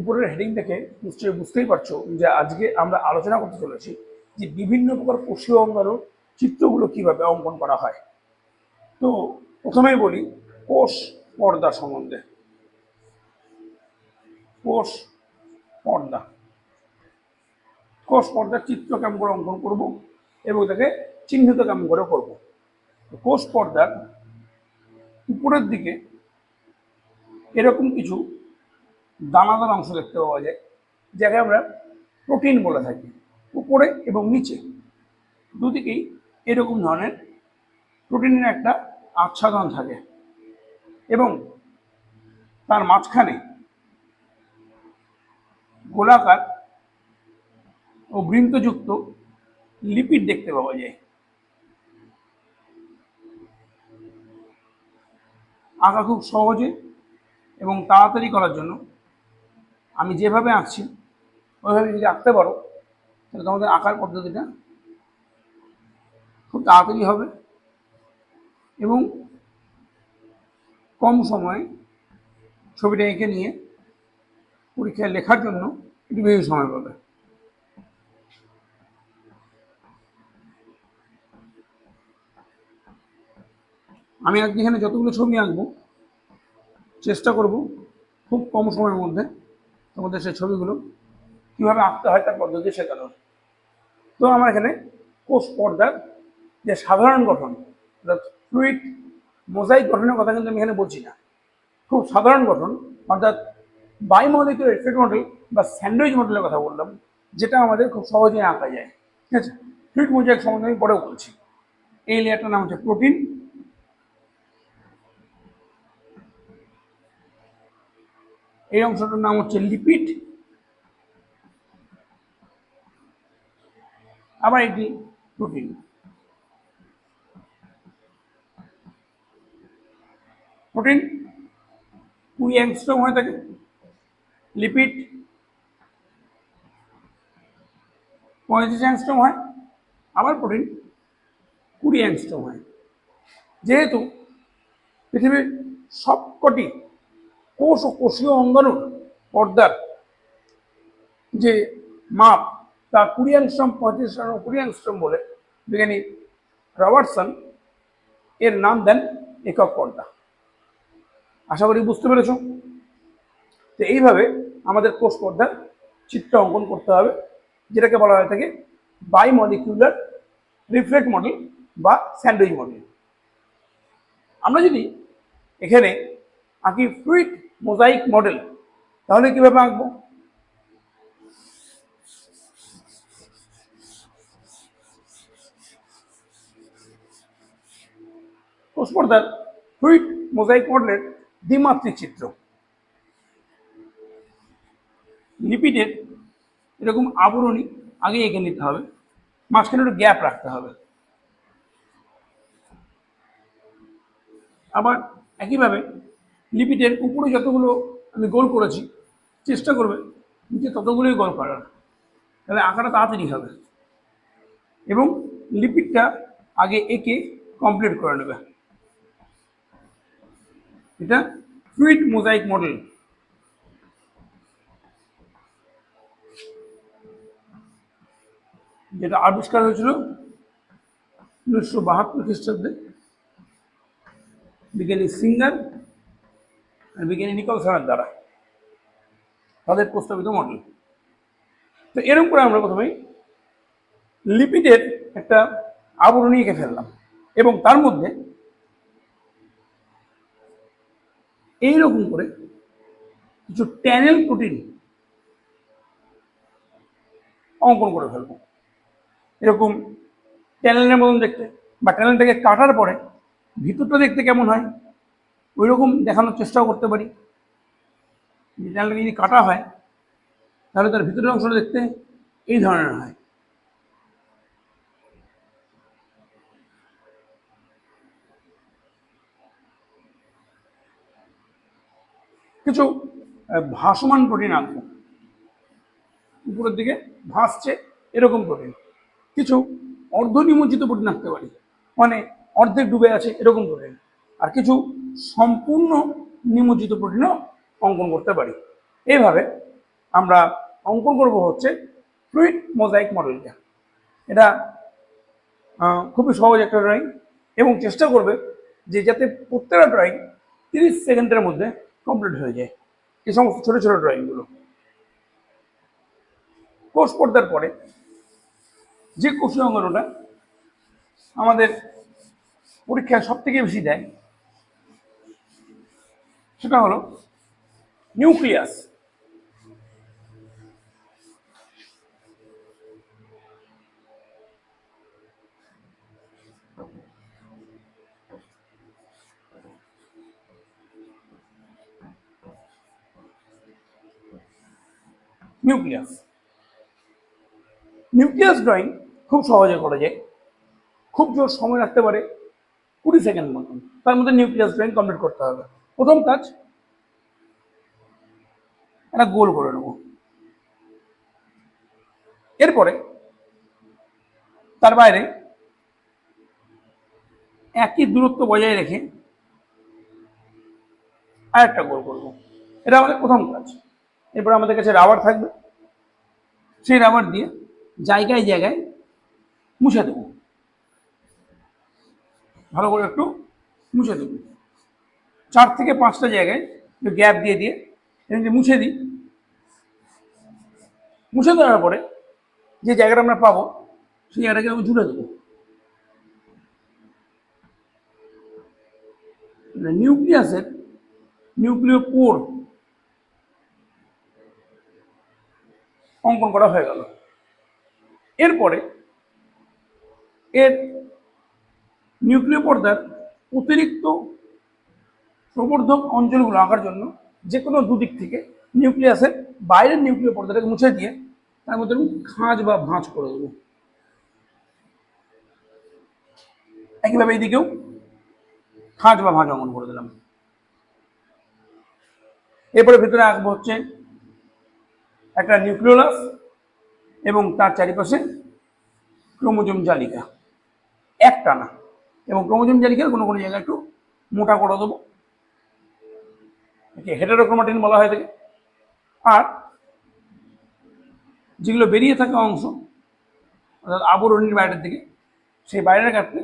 উপরের হেডিং দেখে নিশ্চয়ই বুঝতেই পারছ যে আজকে আমরা আলোচনা করতে চলেছি যে বিভিন্ন প্রকার কোষীয় অঙ্গাণু চিত্রগুলো কীভাবে অঙ্কন করা হয়। তো প্রথমেই বলি, কোষ পর্দা সম্বন্ধে। কোষ পর্দা। কোষ পর্দার চিত্র কেমন করে অঙ্কন করব এবং তাকে চিহ্নিত কেমন করে করব। কোষ পর্দার উপরের দিকে এরকম কিছু দানাদার অংশ দেখতে পাওয়া যায় যাকে আমরা প্রোটিন বলে থাকি, উপরে এবং নিচে। দুদিকেই এরকম ধরনের প্রোটিনের একটা আচ্ছাদন থাকে এবং তার মাঝখানে গোলাকার ও বৃন্তযুক্ত লিপিড দেখতে পাওয়া যায়। আঁকা খুব সহজে এবং তাড়াতাড়ি করার জন্য আমি যেভাবে আঁকছি, ওইভাবে যদি আঁকতে পারো, তাহলে তোমাদের আঁকার পদ্ধতিটা খুব তাড়াতাড়ি হবে এবং কম সময়ে ছবিটা এঁকে নিয়ে পরীক্ষায় লেখার জন্য একটু বেশি সময় পাবে। আমি আজকে এখানে যতগুলো ছবি আঁকবো, চেষ্টা করব খুব কম সময়ের মধ্যে তোমাদের সেই ছবিগুলো কীভাবে আঁকতে হয় তার পদ্ধতি শেখানোর তো আমার এখানে কোষ পর্দার যে সাধারণ গঠন, অর্থাৎ ফ্লুইড মোজাইক গঠনের কথা কিন্তু আমি এখানে বলছি না। খুব সাধারণ গঠন, অর্থাৎ বায়োমলিকুলার এফেক্ট মডেল বা স্যান্ডউইচ মডেলের কথা বললাম, যেটা আমাদের খুব সহজেই আঁকা যায়। ঠিক আছে? ফ্লুইড মোজাইক সম্বন্ধে আমি পরেও বলছি। এই লেয়ারটার নাম হচ্ছে প্রোটিন। এই অংশটার নাম হচ্ছে লিপিড। আবার এটি প্রোটিন। প্রোটিন কুড়ি অ্যাংস্ট্রম হয়ে থাকে, লিপিড পঁয়ত্রিশ অ্যাংস্ট্রম হয়, আবার প্রোটিন কুড়ি অ্যাংস্ট্রম হয়। যেহেতু পৃথিবীর সবকটি কোষ ও কোষীয় অঙ্গাণুর পর্দার যে মাপ, তা কুড়ি অ্যাংস্ট্রম, পঁয়ত্রিশ কুড়ি অ্যাংস্ট্রম বলে বিজ্ঞানী রবার্টসন এর নাম দেন একক পর্দা। আশা করি বুঝতে পেরেছ? তো এইভাবে আমাদের কোষ পর্দার চিত্র অঙ্কন করতে হবে, যেটাকে বলা হয়ে থাকে বাই মলিকিউলার রিফ্লেক্ট মডেল বা স্যান্ডউইচ মডেল। আমরা যদি এখানে আঁকি ফ্লুইড মোজাইক মডেল। তাহলে কীভাবে আঁকবো? কোষ পর্দার ফ্লুইড মোজাইক মডেলের দ্বিমাত্রিক চিত্র। লিপিডের এরকম আবরণী আগে এঁকে নিতে হবে। মাঝখানে একটু গ্যাপ রাখতে হবে। আবার একইভাবে লিপিডের উপরে যতগুলো আমি গোল করেছি, চেষ্টা করবে নিচে ততগুলোই গোল করার। তাহলে আঁকাটা তাড়াতাড়ি হবে। এবং লিপিডটা আগে এঁকে কমপ্লিট করে নেবে। এটা ফ্লুইড মোজাইক মডেল। যেটা আবিষ্কার হয়েছিল উনিশশো বাহাত্তর খ্রিস্টাব্দে। বিজ্ঞানী সিঙ্গার বিজ্ঞানী নিকলসনের দ্বারা। তাদের প্রস্তাবিত মডেল। তো এরকম করে আমরা প্রথমেই লিপিডের একটা আবরণী এঁকে ফেললাম এবং তার মধ্যে এইরকম করে কিছু ট্যানেল প্রোটিন অঙ্কন করে ফেলব। এরকম ট্যানেলের মতন দেখতে বা ট্যানেলটাকে কাটার পরে ভিতরটা দেখতে কেমন হয়? ওই রকম দেখানোর চেষ্টাও করতে পারি। যে ট্যানেলটা যদি কাটা হয়, তাহলে তার ভিতরের অংশটা দেখতে এই ধরনের হয়। কিছু ভাসমান প্রোটিন আঁকবো উপরের দিকে ভাসছে এরকম প্রোটিন কিছু অর্ধ নিমজ্জিত প্রোটিন আঁকতে পারি। মানে অর্ধেক ডুবে আছে এরকম প্রোটিন আর কিছু সম্পূর্ণ নিমজ্জিত প্রোটিনও অঙ্কন করতে পারি। এইভাবে আমরা অঙ্কন করব হচ্ছে ফ্লুইড মোজাইক মডেলটা। এটা খুবই সহজ একটা ড্রয়িং এবং চেষ্টা করবে যে যাতে প্রত্যেকটা ড্রয়িং তিরিশ সেকেন্ডের মধ্যে কমপ্লিট হয়ে যায়। এই সমস্ত ছোটো ছোটো ড্রয়িংগুলো কোর্স পর্দার পরে যে কোষীয় অঙ্গনটা আমাদের পরীক্ষায় সব থেকে বেশি দেয় সেটা হলো নিউক্লিয়াস। নিউক্লিয়াস। নিউক্লিয়াস ড্রয়িং খুব সহজে করা যায়। খুব জোর সময় রাখতে পারে। কুড়ি সেকেন্ড মতন। তার মধ্যে নিউক্লিয়াস ড্রয়িং কমপ্লিট করতে হবে। প্রথম কাজ, একটা গোল করে নেব। এরপরে তার বাইরে একই দূরত্ব বজায় রেখে আর একটা গোল করব। এটা আমাদের প্রথম কাজ। এরপর আমাদের কাছে রাবার থাকবে। সেই রাবার দিয়ে জায়গায় জায়গায় মুছে দেবো। ভালো করে একটু মুছে দেবো। চার থেকে পাঁচটা জায়গায় গ্যাপ দিয়ে দিয়ে যে মুছে দিই। মুছে দেওয়ার পরে যে জায়গাটা আমরা পাবো, সেই জায়গাটাকে আমি জুড়ে দেবো। নিউক্লিয়াসের নিউক্লিয় পোর অঙ্কন করা হয়ে গেল। এরপরে এর নিউক্লিয় পর্দার অতিরিক্ত প্রবর্ধক অঞ্চলগুলো আঁকার জন্য যে কোনো দুদিক থেকে নিউক্লিয়াসের বাইরের নিউক্লিয় পর্দাটাকে মুছে দিয়ে তার মধ্যে খাঁজ বা ভাঁজ করে দেবো। একইভাবে এইদিকেও খাঁজ বা ভাঁজ অঙ্কন করে দিলাম। এরপরে ভিতরে আঁকবো হচ্ছে একটা নিউক্লিওলাস এবং তার চারিপাশে ক্রোমোজোম জালিকা। একটানা। এবং ক্রোমোজোম জালিকার কোনো কোনো জায়গায় একটু মোটা করে দেবো। একে হেটারোক্রোমাটিন বলা হয় থাকে আর যেগুলো বেরিয়ে থাকা অংশ, অর্থাৎ আবরণীর বাইরের দিকে, সেই বাইরের কাটতে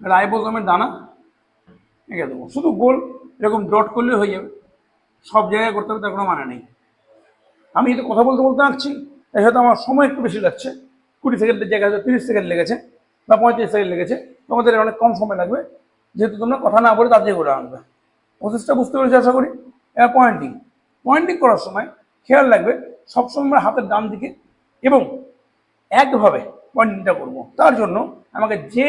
রাইবোজমের দানা এঁকে দেবো। শুধু গোল এরকম ডট করলে হয়ে যাবে। সব জায়গায় করতে হবে, তার কোনো মানে নেই। আমি এটা কথা বলতে বলতে আঁকছি, তাই হয়তো আমার সময় একটু বেশি লাগছে। কুড়ি সেকেন্ডের জায়গায় হয়তো তিরিশ সেকেন্ড লেগেছে বা পঁয়ত্রিশ সেকেন্ড লেগেছে। তোমাদের অনেক কম সময় লাগবে। যেহেতু তোমরা কথা না বলে তাড়াতাড়ি করে আনবে প্রসেসটা বুঝতে পেরেছি আশা করি? এবার পয়েন্টিং পয়েন্টিং করার সময় খেয়াল রাখবে, সবসময় আমরা হাতের ডান দিকে এবং একভাবে পয়েন্টিংটা করব। তার জন্য আমাকে যে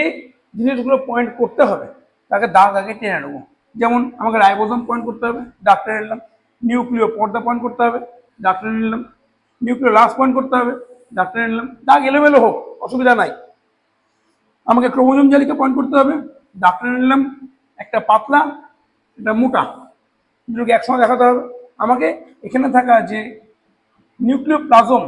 জিনিসগুলো পয়েন্ট করতে হবে, তাকে দাগ আগে টেনে নেব। যেমন আমাকে রাইবোজম পয়েন্ট করতে হবে ডাক্তার নিলাম। নিউক্লিয় পর্দা পয়েন্ট করতে হবে ডাক্তার নিলাম। নিউক্লিয় লাস্ট পয়েন্ট করতে হবে ডাক্তার নিলাম। দাগ এলোমেলো হোক, অসুবিধা নাই। আমাকে ক্রোমোজোম জালিকা পয়েন্ট করতে হবে ডাক্তার নিলাম। একটা পাতলা একটা মোটা। দুটোকে একসঙ্গে দেখাতে হবে? আমাকে এখানে থাকা যে নিউক্লিয় প্লাজম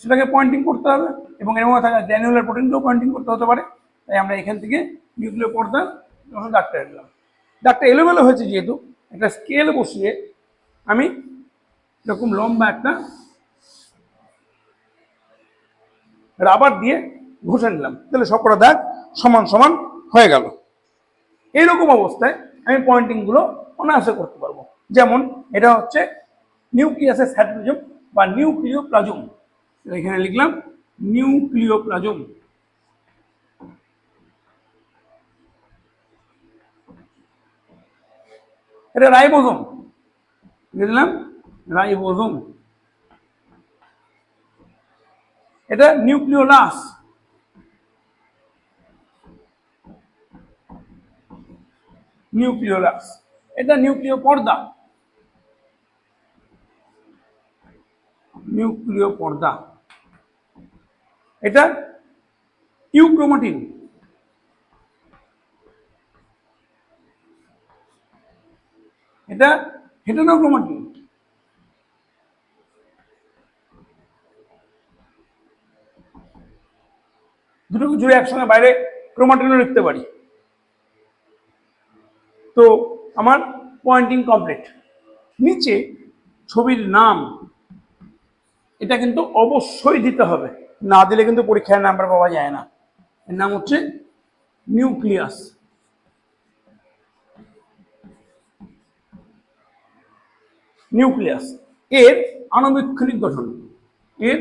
সেটাকে পয়েন্টিং করতে হবে এবং এর মধ্যে থাকা গ্র্যানুলার প্রোটিনকেও পয়েন্টিং করতে হতে পারে। তাই আমরা এখান থেকে নিউক্লিয় পর্দা ডাক্তার নিলাম ডাক্তার এলোমেলো হয়েছে যেহেতু, একটা স্কেল বসিয়ে আমি এরকম লম্বা একটা রাবার দিয়ে ঘষে নিলাম। তাহলে সবকটা দাগ সমান সমান হয়ে গেল। এইরকম অবস্থায় আমি পয়েন্টিংগুলো অনায়াসে করতে পারব। যেমন, এটা হচ্ছে নিউক্লিয়াসের স্যাটোজম বা নিউক্লিয় প্লাজম এখানে লিখলাম নিউক্লিয় প্লাজম এটা রাইবোজম বুঝলাম? রাইবোজম এটা নিউক্লিওলাস নিউক্লিওলাস এটা নিউক্লিয় পর্দা। নিউক্লিয় পর্দা। এটা ইউক্রোমাটিন। এটা হেটেরোক্রোমাটিন দুটোকে জুড়ে একসঙ্গে বাইরে ক্রোমাটিনও লিখতে পারি। তো আমার পয়েন্টিং কমপ্লিট নিচে ছবির নাম, এটা কিন্তু অবশ্যই দিতে হবে। না দিলে কিন্তু পরীক্ষায় নাম্বার পাওয়া যায় না। এর নাম হচ্ছে নিউক্লিয়াস নিউক্লিয়াস এর আণুবীক্ষণিক গঠন। এর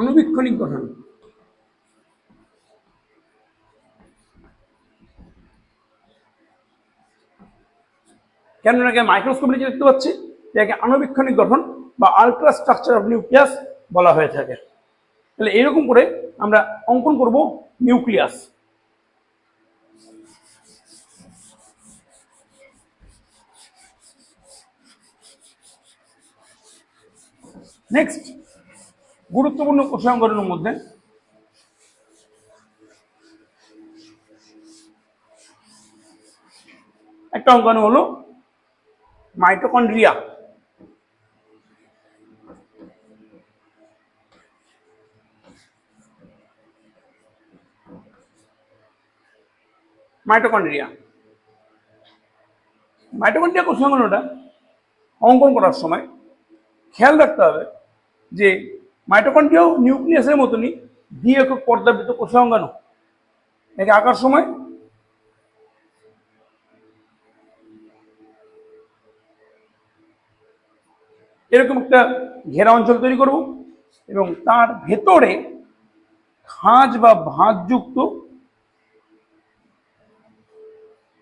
আণুবীক্ষণিক গঠন। কেন এটাকে মাইক্রোস্কোপ নিচে দেখতে পাচ্ছি যাকে আণুবীক্ষণিক গঠন বা আলট্রা স্ট্রাকচার অফ নিউক্লিয়াস বলা হয়ে থাকে। তাহলে এরকম করে আমরা অঙ্কন করব নিউক্লিয়াস নেক্সট গুরুত্বপূর্ণ কোষাঙ্গ গঠনের মধ্যে একটা অঙ্কাণু হলো মাইটোকন্ড্রিয়া। মাইটোকন্ড্রিয়া। মাইটোকন্ড্রিয়া কোষাঙ্গনটা অঙ্কন করার সময়। খেয়াল রাখতে হবে যে মাইটোকন্ড্রিয়াও নিউক্লিয়াসের মতনই দ্বি একক পর্দাবৃত কোষাঙ্গাণু। একে আঁকার সময় এরকম একটা ঘেরা অঞ্চল তৈরি করব এবং তার ভেতরে খাঁজ বা ভাঁজযুক্ত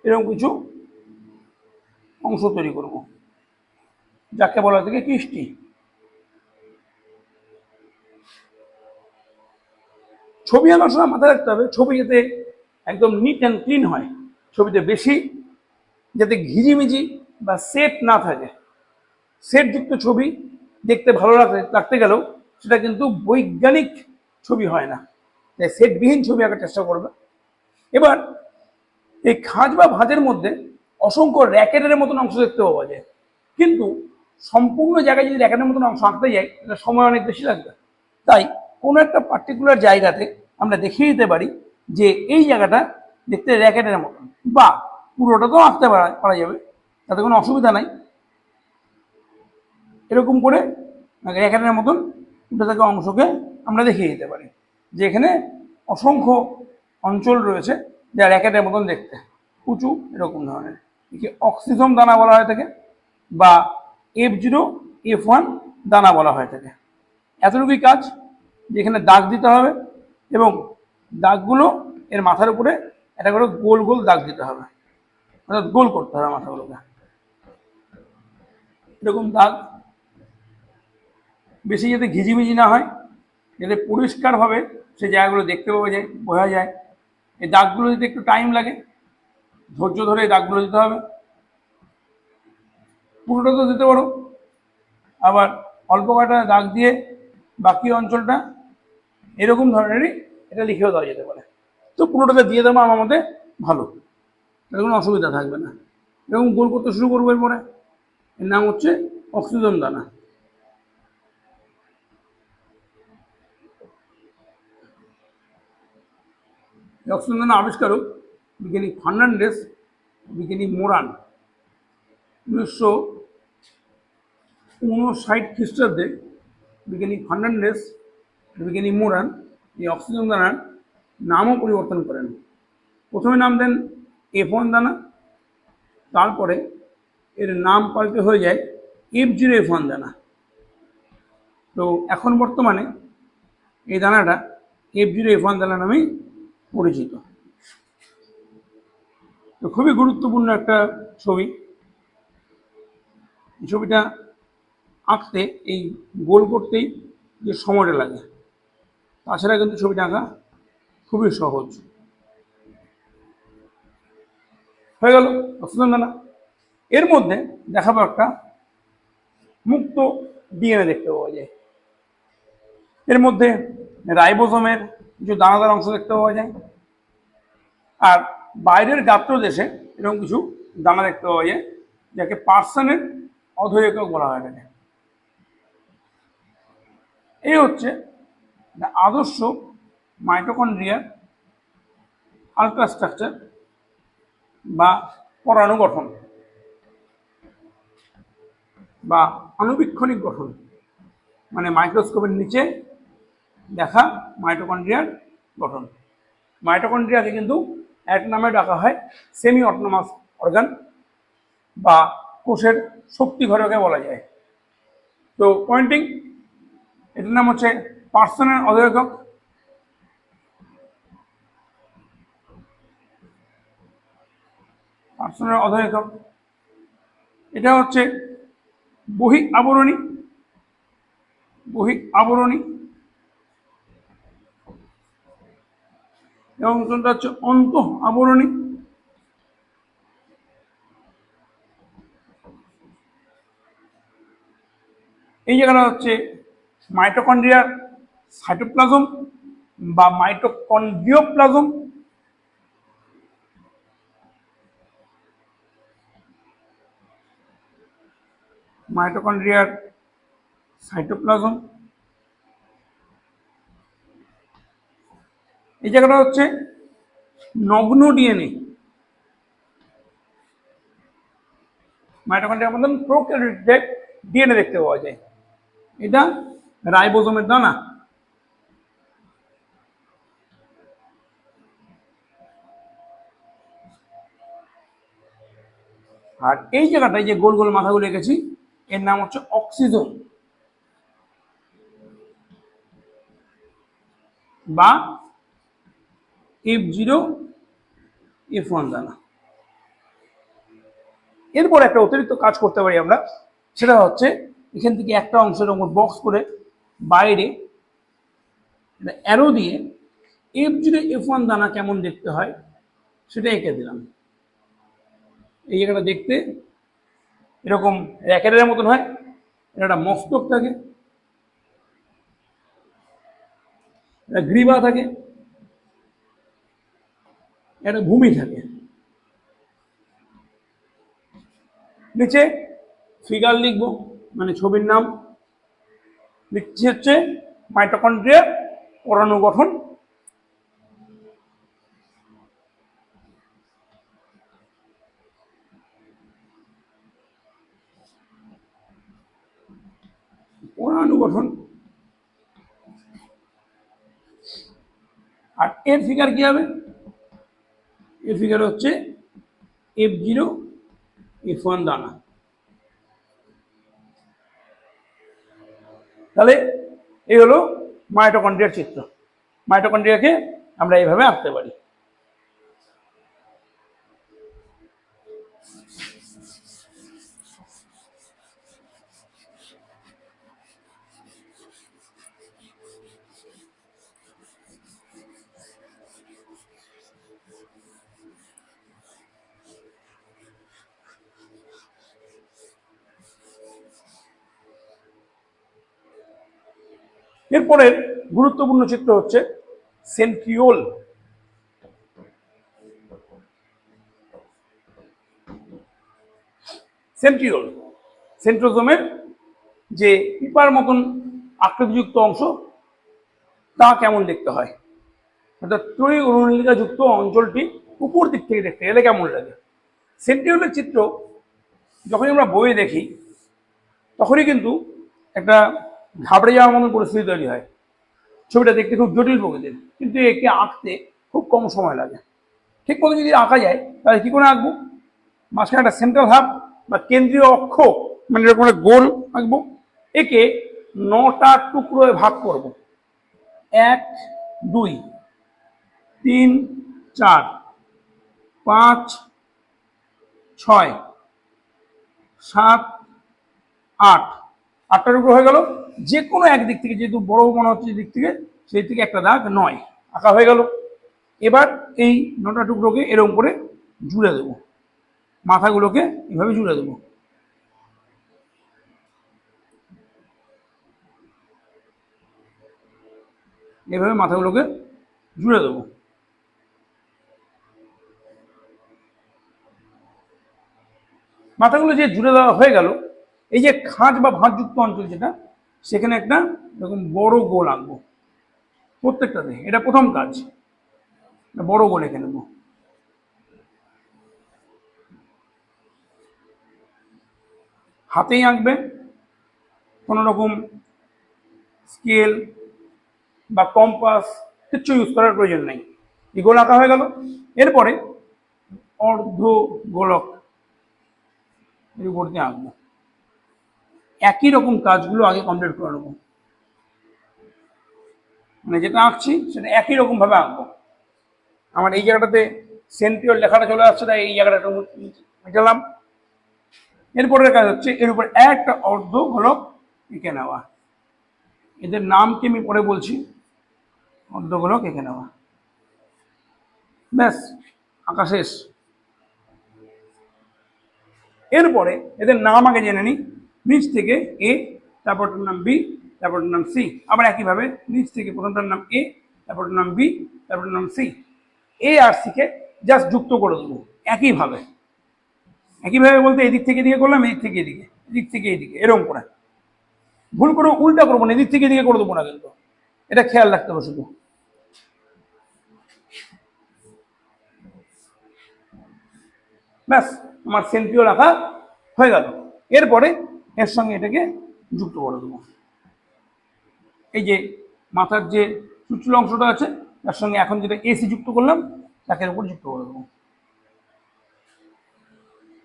এরকম কিছু অংশ তৈরি করব। যাকে বলা থেকে কৃষ্টি। ছবি আঁকার সময় মাথায় রাখতে হবে, ছবি যাতে একদম নিট অ্যান্ড ক্লিন হয়, ছবিতে বেশি যাতে ঘিজিমিজি বা সেট না থাকে। সেটযুক্ত ছবি দেখতে ভালো লাগতে লাগতে গেলেও সেটা কিন্তু বৈজ্ঞানিক ছবি হয় না। তাই সেটবিহীন ছবি আঁকার চেষ্টা করবে। এবার এই খাঁজ বা ভাঁজের মধ্যে অসংখ্য র্যাকেটের মতন অংশ দেখতে পাওয়া যায়। কিন্তু সম্পূর্ণ জায়গায় যদি র্যাকেটের মতন অংশ আঁকতে যাই, তাহলে সময় অনেক বেশি লাগবে। তাই কোনো একটা পার্টিকুলার জায়গাতে আমরা দেখিয়ে দিতে পারি যে এই জায়গাটা দেখতে র্যাকেটের মতন বা পুরোটা তো আঁকতে পারা পারা যাবে। তাতে কোনো অসুবিধা নাই। এরকম করে র্যাকেটের মতন উঠে অংশকে আমরা দেখিয়ে দিতে পারি। যে এখানে অসংখ্য অঞ্চল রয়েছে যা র্যাকেটের মতন দেখতে। উঁচু, এরকম ধরনের। একে অক্সিজম দানা বলা হয়ে থাকে বা এফ জিরো এফ ওয়ান দানা বলা হয়ে থাকে এতটুকুই কাজ যেখানে দাগ দিতে হবে এবং দাগগুলো এর মাথার উপরে একটা করে গোল গোল দাগ দিতে হবে। অর্থাৎ গোল করতে হবে মাথাগুলোকে। এরকম দাগ বেশি যাতে ঘিজিমিজি না হয় যাতে পরিষ্কারভাবে সে জায়গাগুলো দেখতে পাওয়া যায়, বোঝা যায়। এই দাগগুলো দিতে একটু টাইম লাগে, ধৈর্য ধরে এই দাগগুলো দিতে হবে। পুরোটা তো দিতে পারো। আবার অল্প কটা দাগ দিয়ে বাকি অঞ্চলটা এরকম ধরনেরই এটা লিখেও দেওয়া যেতে পারে। তো পুরোটাতে দিয়ে দেবো আমার মতে ভালো। তাতে কোনো অসুবিধা থাকবে না। এরকম গোল করতে শুরু করব এরপরে। এর নাম হচ্ছে অক্সিজেন দানা। দানা আবিষ্কারক বিজ্ঞানী ফার্নান্ডেস বিজ্ঞানী মোরান উনিশশো উনষাট খ্রিস্টাব্দে বিজ্ঞানী ফার্নান্ডেস বিজ্ঞানী মোরান এই অক্সিজেন দানার নামও পরিবর্তন করেন প্রথমে নাম দেন এফ ওয়ান দানা তারপরে এর নাম পাল্টে হয়ে যায় এফ জিরো এফ ওয়ান দানা তো এখন বর্তমানে এই দানাটা এফ জিরো এফ ওয়ান দানা নামেই পরিচিত। তো খুবই গুরুত্বপূর্ণ একটা ছবি। ছবিটা আঁকতে এই গোল করতেই যে সময়টা লাগে, তাছাড়া কিন্তু ছবিটা আঁকা খুবই সহজ। হয়ে গেল দানা এর মধ্যে দেখাবো একটা মুক্ত ডিএনএ দেখতে পাওয়া যায়। এর মধ্যে রাইবোসোমের কিছু দানাদার অংশ দেখতে পাওয়া যায়। আর বাইরের গাত্র দেশে এরকম কিছু দানা দেখতে পাওয়া যায়, যাকে পার্সনের অধৈকক বলা হয় থাকে এই হচ্ছে আদর্শ মাইটোকন্ড্রিয়ার আলট্রাস্ট্রাকচার বা পরাণু গঠন বা আনুবীক্ষণিক গঠন। মানে মাইক্রোস্কোপের নিচে দেখা মাইটোকন্ড্রিয়ার গঠন। মাইটোকন্ড্রিয়াকে কিন্তু এক নামে ডাকা হয় সেমি অটোনোমাস অর্গান বা কোষের শক্তি ঘরকে বলা যায়। তো পয়েন্টিং এটার নাম হচ্ছে পার্সনের অধেয়কক পার্সনের অধেয়কক এটা হচ্ছে বহি আবরণী বহি আবরণী এবং কোনটা হচ্ছে অন্ত আবরণী। এই জায়গাটা হচ্ছে মাইটোকন্ড্রিয়ার সাইটোপ্লাজম বা মাইটোকন্ড্রিওপ্লাজম। মাইটোকন্ড্রিয়ার সাইটোপ্লাজম। এই জায়গাটা হচ্ছে নগ্ন ডিএনএ। মাইটোকন্ড্রিয়ার মতন প্রোক্যারিওটিক ডিএনএ দেখতে পাওয়া যায়। এটা রাইবোজোমের দানা। আর এই জায়গাটায় যে গোল গোল মাথাগুলো রেখেছি, এর নাম হচ্ছে অক্সিজোম। বা এফ জিরো এফ ওয়ান দানা এরপর একটা অতিরিক্ত কাজ করতে পারি আমরা, সেটা হচ্ছে এখান থেকে একটা অংশের ওপর বক্স করে বাইরে অ্যারো দিয়ে এফ জিরো এফ ওয়ান দানা কেমন দেখতে হয়, সেটা এঁকে দিলাম। এই জায়গাটা দেখতে এরকম র্যাকেটের মতন হয় এর একটা মস্তক থাকে একটা গ্রীবা থাকে। একটা ভূমি থাকে। নিচে ফিগার লিখব মানে ছবির নাম। লিখছি হচ্ছে মাইটোকন্ড্রিয়ার পরাণু গঠন পরাণু গঠন আর এর ফিগার কি হবে? এর ফিগার হচ্ছে এফ জিরো এফ ওয়ান দানা। তাহলে এই হলো মাইটোকন্ড্রিয়ার চিত্র। মাইটোকন্ড্রিয়াকে আমরা এইভাবে আঁকতে পারি। এরপরের গুরুত্বপূর্ণ চিত্র হচ্ছে সেন্ট্রিওল। সেন্ট্রিওল, সেন্ট্রোজোমের যে পিপার মতন আকৃতিযুক্ত অংশ, তা কেমন দেখতে হয়? অর্থাৎ ত্রয়ী যুক্ত অঞ্চলটি উপর দিক থেকে দেখতে গেলে কেমন লাগে? সেন্ট্রিওলের চিত্র, যখনই আমরা বইয়ে দেখি, তখনই কিন্তু একটা ঘাবড়ে যাওয়ার মতন পরিস্থিতি তৈরি হয়। ছবিটা দেখতে খুব জটিল প্রকৃতির, কিন্তু একে আঁকতে খুব কম সময় লাগে। ঠিক মতো যদি আঁকা যায়, তাহলে কী করে আঁকবো? মাঝখানে একটা সেন্ট্রাল হাব বা কেন্দ্রীয় অক্ষ মানে এরকম একটা গোল আঁকবো। একে নটা টুকরোয় ভাগ করব। এক, দুই, তিন, চার, পাঁচ, ছয়, সাত, আট। আটটা টুকরো হয়ে গেল। যে কোনো একদিক থেকে, যেহেতু বড় মনে হচ্ছে দিক থেকে, সেই থেকে একটা দাগ নয়। আঁকা হয়ে গেল। এবার এই নটা টুকরোকে এরকম করে জুড়ে দেবো। মাথাগুলোকে এভাবে জুড়ে দেবো। এভাবে মাথাগুলোকে জুড়ে দেবো। মাথাগুলো যে জুড়ে দেওয়া হয়ে গেল, এই যে খাঁজ বা ভাঁজযুক্ত অঞ্চল যেটা সেখানে একটা এরকম বড় গোল আঁকবো। প্রত্যেকটাতে এটা প্রথম কাজ। বড় গোল এঁকে নেব। হাতেই আঁকবে। কোনো রকম স্কেল বা কম্পাস কিচ্ছু ইউজ করার প্রয়োজন নেই। এই গোল আঁকা হয়ে গেল। এরপরে অর্ধ গোলক এর উপর দিয়ে আঁকবো। একই রকম কাজগুলো আগে কমপ্লিট করে নেব। মানে যেটা আঁকছি, সেটা একই রকম ভাবে আঁকবো। আমার এই জায়গাটাতে সেন্টিওর লেখাটা চলে আসছে, তাই এই জায়গাটা মেটালাম। এরপরের কাজ হচ্ছে, এর উপর একটা অর্ধ গোলক এঁকে নেওয়া। এদের নামকে আমি পরে বলছি, অর্ধ গোলক এঁকে নেওয়া। ব্যাস, আঁকা শেষ। এরপরে এদের নাম আগে জেনে নিই। নিচ থেকে এ তারপরটার নাম বি তারপরটার নাম সি আবার একইভাবে নিচ থেকে প্রথমটার নাম এ তারপরটার নাম বি তারপরটার নাম সি এ আর সিকে জাস্ট যুক্ত করে দেবো, একইভাবে। একইভাবে বলতে এদিক থেকে এদিকে করলাম, এদিক থেকে এদিকে, এদিক থেকে এদিকে, এরকম করে। ভুল করে উল্টা করব না, এদিক থেকে এদিকে করে দেবো না কিন্তু। এটা খেয়াল রাখতে হবে শুধু। ব্যাস, আমার সেলফিও রাখা হয়ে গেল। এরপরে এর সঙ্গে এটাকে যুক্ত করে দেবো। এই যে মাথার যে চুচুল অংশটা আছে, তার সঙ্গে এখন যেটা এসি যুক্ত করলাম, তাকে উপর যুক্ত করে দেবো।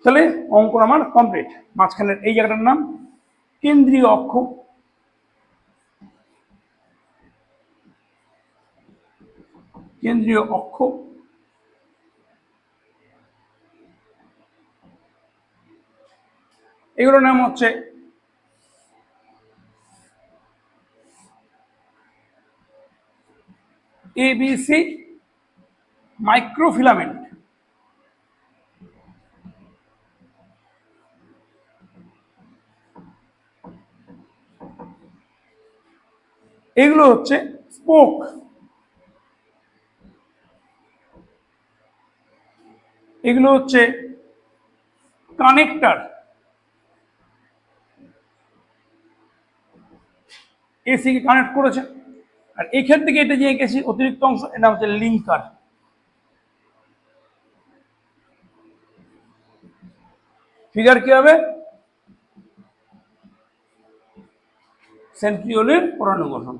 তাহলে অঙ্কন আমার কমপ্লিট মাঝখানের এই জায়গাটার নাম কেন্দ্রীয় অক্ষ। কেন্দ্রীয় অক্ষ এগুলোর নাম হচ্ছে এবিসি মাইক্রোফিলামেন্ট। এগুলো হচ্ছে স্পোক। এগুলো হচ্ছে কানেক্টর। এসিকে কানেক্ট করেছে। আর এখান থেকে এটা যে এঁকেছি অতিরিক্ত অংশ, এটা হচ্ছে লিঙ্কার ফিগার কি হবে? সেন্ট্রিওলের পরাণু গঠন।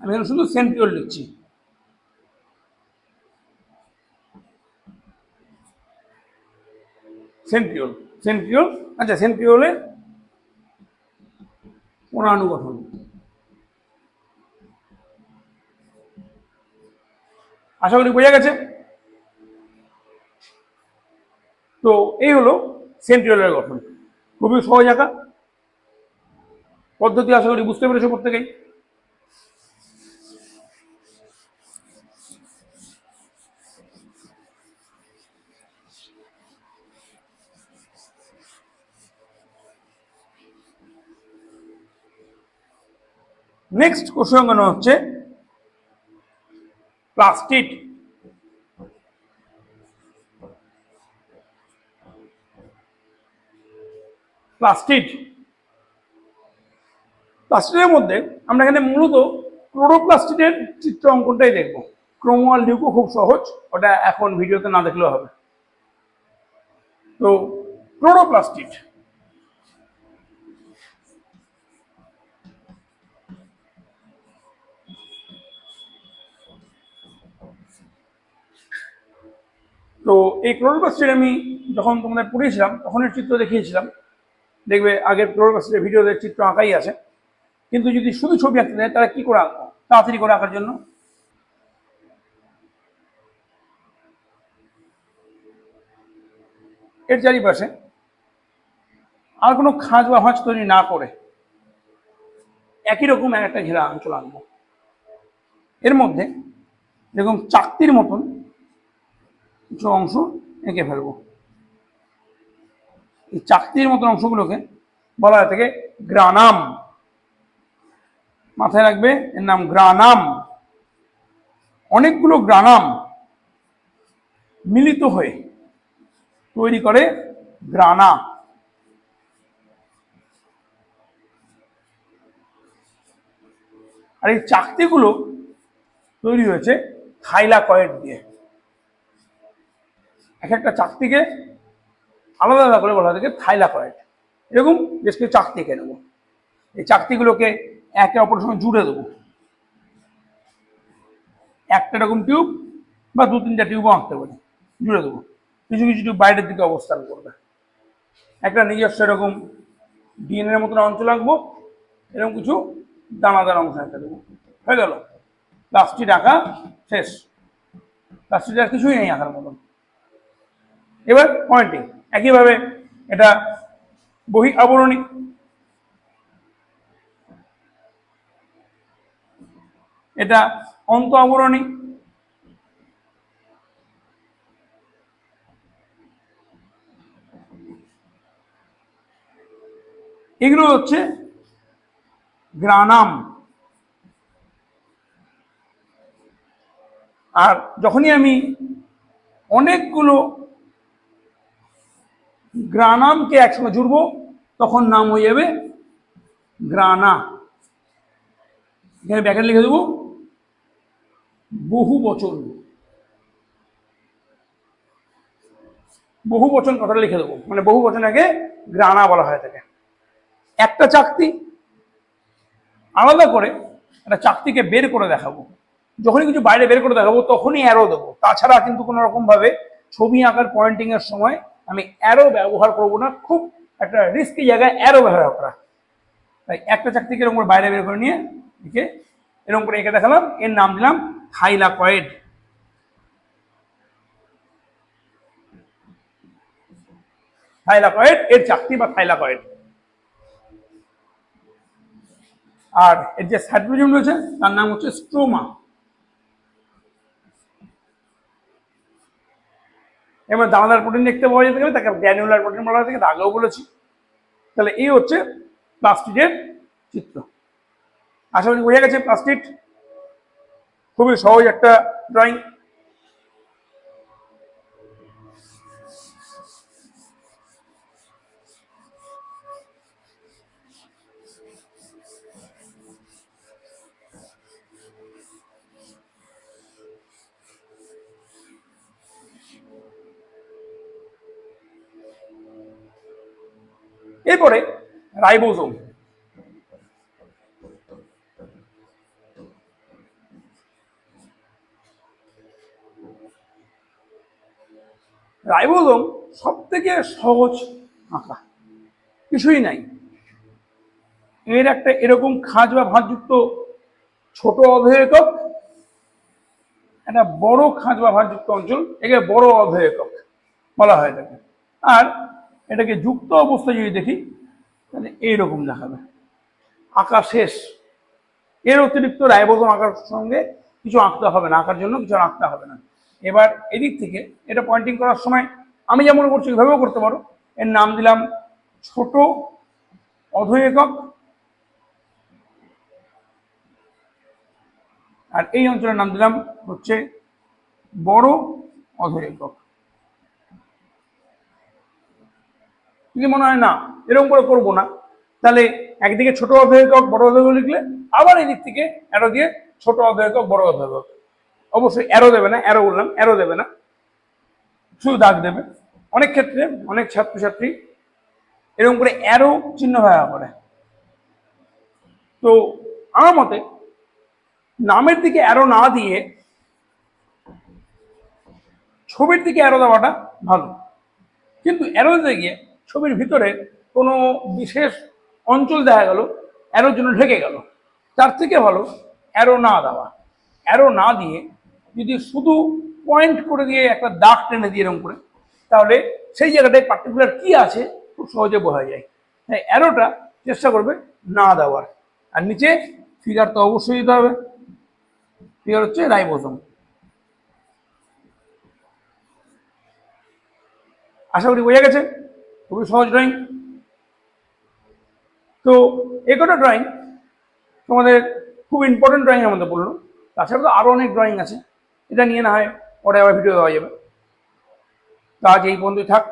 আমি এখানে শুধু সেন্ট্রিওল লিখছি। সেন্ট্রিওল সেন্ট্রিওল আচ্ছা সেন্ট্রিওলের পরাণু গঠন আশা করি বোঝা গেছে? তো এই হলো সেন্ট্রিওলের গঠন। খুবই সহজ আঁকা। পদ্ধতি আশা করি বুঝতে পেরেছ প্রত্যেকেই। নেক্সট কোশ্চেন হচ্ছে প্লাস্টিক প্লাস্টিড প্লাস্টিডের মধ্যে আমরা এখানে মূলত ক্লোরোপ্লাস্টিডের চিত্র অঙ্কনটাই দেখব। ক্রোমো আর লিউকো খুব সহজ, ওটা এখন ভিডিওতে না দেখলেও হবে। তো ক্লোরোপ্লাস্টিড তো এই ক্লোরোপ্লাস্টিড আমি যখন তোমাদের পড়িয়েছিলাম তখন এর চিত্র দেখিয়েছিলাম। দেখবে আগের ক্লোরোপ্লাস্টিডের ভিডিওদের চিত্র আঁকাই আছে। কিন্তু যদি শুধু ছবি আঁকতে দেয় তারা কী করে আঁকবো? তাড়াতাড়ি করে আঁকার জন্য। এর চারিপাশে আর কোনো খাঁজ বা হাঁচ তৈরি না করে একই রকম এক একটা ঘেরা অঞ্চল আঁকবো। এর মধ্যে যেরকম চাকতির মতন কিছু অংশ এঁকে ফেলব। এই চাকতির মতন অংশগুলোকে বলা হয় থেকে গ্রানাম। মাথায় রাখবে, এর নাম গ্রানাম। অনেকগুলো গ্রানাম মিলিত হয়ে তৈরি করে গ্রানা। আর এই চাকতিগুলো তৈরি হয়েছে থাইলাকয়েড দিয়ে। এক একটা চাকতিকে আলাদা আলাদা করে বলা থাকে থাইলাকয়েড এরকম বেশ কিছু চাকতি এঁকে নেব। এই চাকতিগুলোকে একে অপরের সঙ্গে জুড়ে দেবো। একটা এরকম টিউব বা দু তিনটা টিউবও আঁকতে পারি, জুড়ে দেবো। কিছু কিছু টিউব বাইরের দিকে অবস্থান করবে। একটা নিজস্ব এরকম ডিএনএর মতন অঞ্চল আঁকবো এরকম কিছু দানাদার অংশ আঁকে দেবো। হয়ে গেল। প্লাস্টিক আঁকা শেষ। প্লাস্টিক আর কিছুই নেই আঁকার মতন। এবার পয়েন্টিং একইভাবে এটা বহি আবরণী। এটা অন্ত আবরণী। এগুলো হচ্ছে গ্রানাম। আর যখনই আমি অনেকগুলো গ্রানামকে একসঙ্গে জুড়বো, তখন নাম হয়ে যাবে গ্রানা। এখানে ব্যাকেট লিখে দেবো, বহু বচন। বহু বচন কথাটা লিখে দেবো মানে বহু বচনকে গ্রানা বলা হয় থাকে। একটা চাকতি আলাদা করে একটা চাকতিকে বের করে দেখাবো। যখনই কিছু বাইরে বের করে দেখাবো, তখনই অ্যারো দেবো। তাছাড়া কিন্তু কোনো রকম ভাবে ছবি আঁকার পয়েন্টিং এর সময় আমি অ্যারো ব্যবহার করব না, খুব একটা রিস্কি জায়গায় অ্যারো ব্যবহার করা। তাই একটা চাকতিকে এরকম করে বাইরে বের করে নিয়ে একে এরকম করে এঁকে দেখালাম, এর নাম দিলাম থাইলাকয়েড থাইলাকয়েড এর চাকতি বা থাইলাকয়েড। আর এর যে সাইটোপ্লাজম রয়েছে, তার নাম হচ্ছে স্ট্রোমা। এবার দানাদার প্রোটিন দেখতে পাওয়া যেতে গেলে তাকে গ্র্যানুলার প্রোটিন বলা থাকে আগেও বলেছি। তাহলে এই হচ্ছে প্লাস্টিকের চিত্র। আশা করি বোঝা গেছে প্লাস্টিক খুবই সহজ একটা ড্রয়িং এরপরে রাইবোজোম। রাইবোজোম সব থেকে সহজ আঁকা। কিছুই নাই। এর একটা এরকম খাঁজ বা ভাঁজযুক্ত ছোট অধেয় একক একটা বড় খাঁজ বা ভাঁজযুক্ত অঞ্চল, একে বড় অধেয় একক বলা হয় এটাকে। আর এটাকে যুক্ত অবস্থায় যদি দেখি, তাহলে এইরকম দেখাবে। আঁকা শেষ। এর অতিরিক্ত রাইবোজোম আঁকার সঙ্গে কিছু আঁকতে হবে না, আঁকার জন্য কিছু আঁকতে হবে না। এবার এদিক থেকে এটা পয়েন্টিং করার সময় আমি যেমন করছি এভাবেও করতে পারো। এর নাম দিলাম ছোট অধয় একক। আর এই অঞ্চলের নাম দিলাম হচ্ছে বড় অধয় একক। যদি মনে হয় না, এরকম করে করব না, তাহলে একদিকে ছোট একক বড় একক লিখলে আবার এই দিক থেকে অ্যারো দিয়ে ছোট একক বড় একক অবশ্যই অ্যারো দেবে না অ্যারো বললাম অ্যারো দেবে না। শুধু দাগ দেবে। অনেক ক্ষেত্রে অনেক ছাত্রছাত্রী এরকম করে অ্যারো চিহ্ন ব্যবহার করে। তো আমার মতে নামের দিকে অ্যারো না দিয়ে ছবির দিকে অ্যারো দেওয়াটা ভালো। কিন্তু অ্যারো দিতে গিয়ে ছবির ভিতরে কোনো বিশেষ অঞ্চল দেখা গেল অ্যারোর জন্য ঢেকে গেল। তার থেকে ভালো অ্যারো না দেওয়া। অ্যারো না দিয়ে যদি শুধু পয়েন্ট করে দিয়ে একটা দাগ টেনে দিয়ে এরকম করে, তাহলে সেই জায়গাটায় পার্টিকুলার কি আছে খুব সহজে বোঝা যায়। তাই অ্যারোটা চেষ্টা করবে না দেওয়ার। আর নিচে ফিগার তো অবশ্যই দিতে হবে। ফিগার হচ্ছে রাইবোসোম। আশা করি বোঝা গেছে? খুবই সহজ ড্রয়িং তো এ কটা ড্রয়িং তোমাদের খুব ইম্পর্টেন্ট ড্রয়িং আমাদের বলল। তাছাড়া তো আরও অনেক ড্রয়িং আছে। এটা নিয়ে না হয় পরে আবার ভিডিও দেওয়া যাবে। তো আজ এই পর্যন্তই থাক।